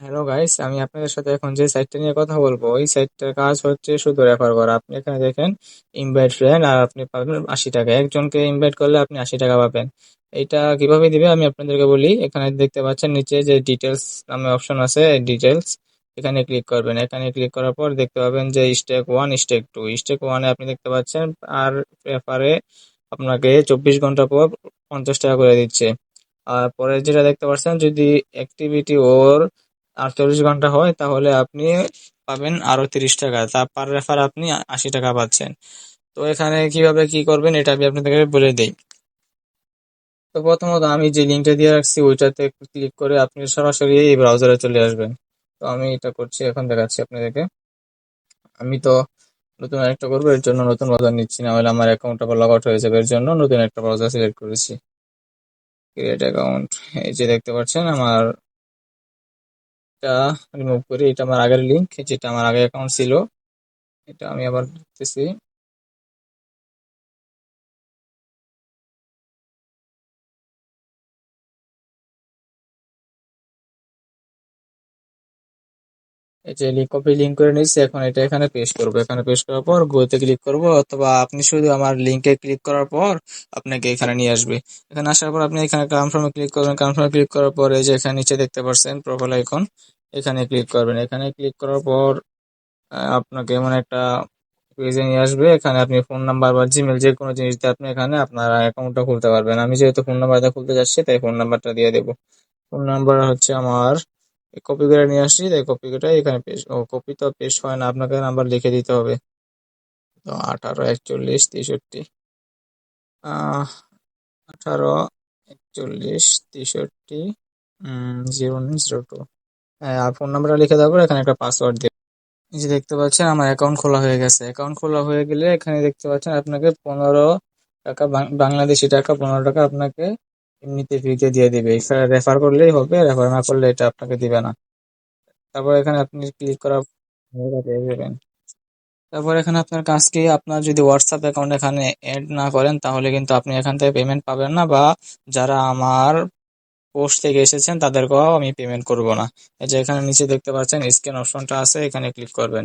Hello guys আমি আপনাদের সাথে এখন যে সাইটটা নিয়ে কথা বলব, ওই সাইটটার কাজ হচ্ছে শুধু রেফার করা। আপনি এখানে দেখেন ইনভাইট ফ্রেন্ড আর আপনি পাবেন আশি টাকা। একজনকে ইনভাইট করলে আপনি আশি টাকা পাবেন। এটা কীভাবে দিবে আমি আপনাদেরকে বলি। এখানে দেখতে পাচ্ছেন নিচে যে ডিটেলস নামে অপশন আছে ডিটেলস এখানে ক্লিক করবেন। এখানে ক্লিক করার পর দেখতে পাবেন যে stake one stake two stake ওয়ানে আপনি দেখতে পাচ্ছেন, আর রেফারে আপনাকে চব্বিশ ঘণ্টা পর পঞ্চাশ টাকা করে দিচ্ছে। আর পরে যেটা দেখতে পাচ্ছেন, যদি অ্যাক্টিভিটি ওর আটচল্লিশ ঘণ্টা হয়, তাহলে আপনি পাবেন আরও তিরিশ টাকা। তা পার রেফার আপনি আশি টাকা পাচ্ছেন। তো এখানে কীভাবে কি করবেন, এটা আমি আপনাদেরকে বলে দেই। তো প্রথমত আমি যে লিঙ্কটা দিয়ে রাখছি, ওইটাতে ক্লিক করে আপনি সরাসরি এই ব্রাউজারে চলে আসবেন। তো আমি এটা করছি, এখন দেখাচ্ছি আপনাদেরকে। আমি তো নতুন একটা করব, এর জন্য নতুন ব্রাউজার নিচ্ছি, না হলে আমার অ্যাকাউন্টটা লগ আউট হয়ে যাবে। এর জন্য নতুন একটা ব্রাউজার সিলেক্ট করেছি। ক্রিয়েট অ্যাকাউন্ট এই যে দেখতে পাচ্ছেন, আমার এটা রিমুভ করি এটা আমার আগের লিঙ্ক যেটা আমার আগে অ্যাকাউন্ট ছিল, এটা আমি আবার দিতেছি যে কপি লিঙ্ক করে নিচ্ছি এখন এটা এখানে পেস্ট করব। এখানে পেস্ট করার পর গোতে ক্লিক করব, অথবা আপনি শুধু আমার লিঙ্কে ক্লিক করার পর আপনাকে এখানে নিয়ে আসবে। এখানে আসার পর আপনি এখানে কনফার্মে ক্লিক করবেন। কনফার্মে ক্লিক করার পর এই যে এখানে নিচে দেখতে পাচ্ছেন প্রোফাইল আইকন এখানে ক্লিক করবেন। এখানে ক্লিক করার পর আপনাকে এমন একটা পেজে নিয়ে আসবে। এখানে আপনি ফোন নাম্বার বা জিমেল যে কোনো জিনিস দিয়ে আপনি এখানে আপনার অ্যাকাউন্টটা খুলতে পারবেন। আমি যেহেতু ফোন নাম্বারটা খুলতে যাচ্ছি, তাই ফোন নাম্বারটা দিয়ে দেবো। ফোন নাম্বার হচ্ছে আমার কপি করে নিয়ে আসছি তাই কপি করে এখানে পেস্ট ও কপি তো পেস্ট হয় না, আপনাকে নাম্বার লিখে দিতে হবে। তো আঠারো একচল্লিশ তেষট্টি। আঠারো একচল্লিশ তেষট্টি জিরো নাইন জিরো টু হ্যাঁ আর ফোন নাম্বারটা লিখে দেওয়ার পর এখানে একটা পাসওয়ার্ড দেবেন এই যে দেখতে পাচ্ছেন, আমার অ্যাকাউন্ট খোলা হয়ে গেছে। অ্যাকাউন্ট খোলা হয়ে গেলে এখানে দেখতে পাচ্ছেন, আপনাকে পনেরো টাকা বাংলাদেশি টাকা, পনেরো টাকা আপনাকে এমনিতে ফ্রিতে দিয়ে দিবে। এখানে রেফার করলেই হবে রেফার না করলে এটা আপনাকে দিবে না। তারপর এখানে আপনি ক্লিক করার পেয়ে যাবেন। তারপর এখানে আপনার কাজ কি? আপনার যদি হোয়াটসঅ্যাপ অ্যাকাউন্ট এখানে অ্যাড না করেন, তাহলে কিন্তু আপনি এখান থেকে পেমেন্ট পাবেন না বা যারা আমার পোস্ট থেকে এসেছেন, তাদেরকেও আমি পেমেন্ট করব না। এই যে এখানে নিচে দেখতে পাচ্ছেন স্ক্যান অপশনটা আছে, এখানে ক্লিক করবেন।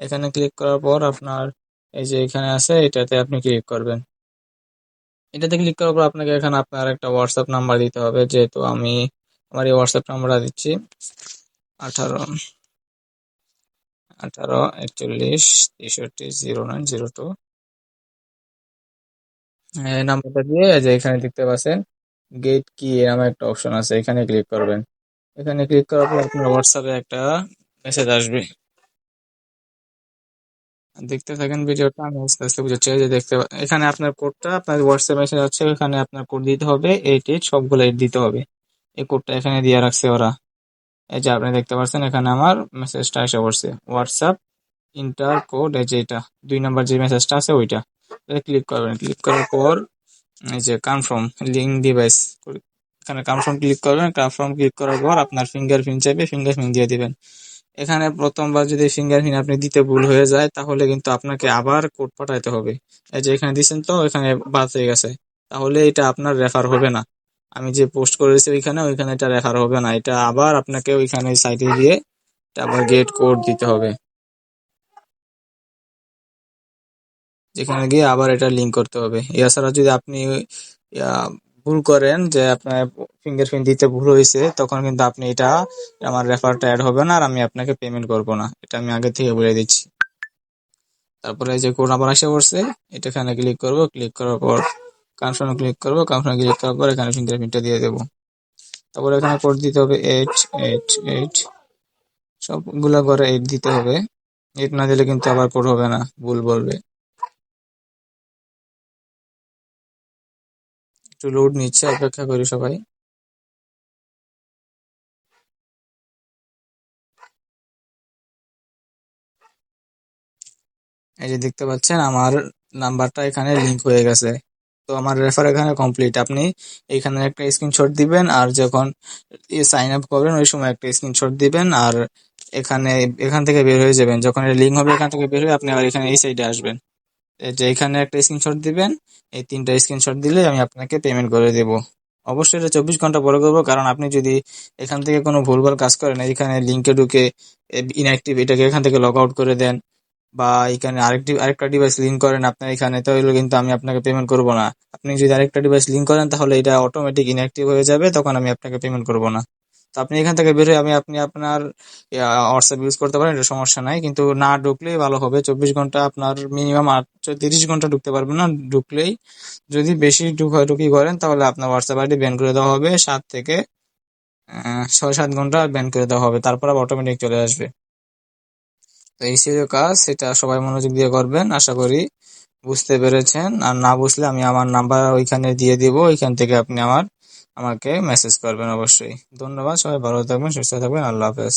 এখানে ক্লিক করার পর আপনার এই যে এখানে আছে, এটাতে আপনি ক্লিক করবেন। এটাতে ক্লিক করার পর আপনাকে এখানে আপনার একটা হোয়াটসঅ্যাপ নাম্বার দিতে হবে, যেহেতু আমি আমার এই হোয়াটসঅ্যাপ নাম্বারটা দিচ্ছি। আঠারো আঠারো, একচল্লিশ, তেষট্টি, জিরো নাইন জিরো টু নাম্বারটা দিয়ে যে এখানে দেখতে পাচ্ছেন গেট কি নামে একটা অপশন আছে, এখানে ক্লিক করবেন। এখানে ক্লিক করার পর আপনার হোয়াটসঅ্যাপে একটা মেসেজ আসবে। দেখতে থাকেন ভিডিওটা, আমি আস্তে আস্তে বুঝাচ্ছি। যে দেখতে এখানে আপনার কোডটা আপনার হোয়াটসঅ্যাপ মেসেজ আছে এখানে আপনার কোড দিতে হবে, এইট এইট সবগুলো এইট দিতে হবে। এই কোডটা এখানে দিয়ে রাখছে ওরা। এই যে আপনি দেখতে পাচ্ছেন, এখানে আমার মেসেজটা এসে পড়ছে। হোয়াটসঅ্যাপ ইন্টার কোড এই যে এটা, দুই নাম্বার যে মেসেজটা আছে, ওইটা। ক্লিক করবেন। ক্লিক করার পর, এই যে কনফার্ম লিঙ্ক ডিভাইস এখানে কনফার্ম ক্লিক করবেন। কনফার্ম ক্লিক করার পর আপনার ফিঙ্গার ফিঙ্গারপ্রিন্ট চাইবে ফিঙ্গারপ্রিন্ট দিয়ে দিবেন। এখানে প্রথমবার যদি ফিঙ্গারপ্রিন্ট আপনি দিতে ভুল হয়ে যায়, তাহলে কিন্তু আপনাকে আবার কোড পাঠাইতে হবে। এই যে এখানে দিচ্ছেন তো, এখানে বাদ হয়ে গেছে। তাহলে এটা আপনার রেফার হবে না। আমি যে পোস্ট করেছি ওইখানে ওইখানে এটা রেফার হবে না। এটা আবার আপনাকে ওইখানে সাইটে দিয়ে আবার গেট কোড দিতে হবে। যেখানে গিয়ে আবার এটা লিঙ্ক করতে হবে। এছাড়া যদি আপনি ভুল করেন যে আপনার ফিঙ্গারপ্রিন্ট দিতে ভুল হয়েছে, তখন কিন্তু আপনি এটা আমার রেফারটা অ্যাড হবে না আর আমি আপনাকে পেমেন্ট করব না। এটা আমি আগে থেকে বলে দিচ্ছি। তারপরে যে কোড আবার আসে পড়ছে এটা এখানে ক্লিক করব ক্লিক করার পর কনফার্ম ক্লিক করব কনফার্ম ক্লিক করার পর এখানে ফিঙ্গারপ্রিন্টটা দিয়ে দেবো। তারপরে এখানে কোড দিতে হবে এইট এইট এইট সবগুলো করে এইট দিতে হবে। এইট না দিলে কিন্তু আবার কোড হবে না, ভুল বলবে। একটু লোড নিচ্ছে, অপেক্ষা করি সবাই। এই যে দেখতে পাচ্ছেন, আমার নাম্বারটা এখানে লিংক হয়ে গেছে। তো আমার রেফার এখানে কমপ্লিট আপনি এখানে একটা স্ক্রিনশট দিবেন, আর যখন সাইন আপ করবেন, ওই সময় একটা স্ক্রিনশট দিবেন, আর এখানে, এখান থেকে বের হয়ে যাবেন। যখন লিঙ্ক হবে, এখান থেকে বের হয়ে আপনি আবার এখানে এই সাইডে আসবেন। যে এখানে একটা স্ক্রিনশট দিবেন, এই তিনটা স্ক্রিনশট দিলে আমি আপনাকে পেমেন্ট করে দেব। অবশ্যই এটা চব্বিশ ঘণ্টা পরে করব, কারণ আপনি যদি এখান থেকে কোনো ভুলভাল কাজ করেন এখানে লিঙ্কে ঢুকে ইনঅ্যাক্টিভ এটাকে এখান থেকে লগ আউট করে দেন, বা এখানে আরেকটি, আরেকটা ডিভাইস লিঙ্ক করেন আপনার এখানে, তাহলে কিন্তু আমি আপনাকে পেমেন্ট করব না। আপনি যদি আরেকটা ডিভাইস লিঙ্ক করেন, তাহলে এটা অটোমেটিক ইনঅ্যাক্টিভ হয়ে যাবে, তখন আমি আপনাকে পেমেন্ট করব না। তো আপনি এখান থেকে বের হয়ে আমি, আপনি আপনার হোয়াটসঅ্যাপ ইউজ করতে পারেন, এটা সমস্যা নাই। কিন্তু না ঢুকলেই ভালো হবে। চব্বিশ ঘণ্টা আপনার মিনিমাম আট, তিরিশ ঘণ্টা ঢুকতে পারবেন না ঢুকলেই। যদি বেশি ঢুকাঢুকি করেন, তাহলে আপনার হোয়াটসঅ্যাপ আইডি ব্যান করে দেওয়া হবে। সাত থেকে ছয়, সাত ঘণ্টা ব্যান করে দেওয়া হবে। তারপর অটোমেটিক চলে আসবে। তো এই ছিল কাজ, সেটা সবাই মনোযোগ দিয়ে করবেন, আশা করি বুঝতে পেরেছেন। আর না বুঝলে আমি আমার নাম্বার ওইখানে দিয়ে দিব। ওইখান থেকে আপনি আমার আমাকে মেসেজ করবেন অবশ্যই। ধন্যবাদ সবাই ভালো থাকবেন সুস্থ থাকবেন আল্লাহ হাফেজ।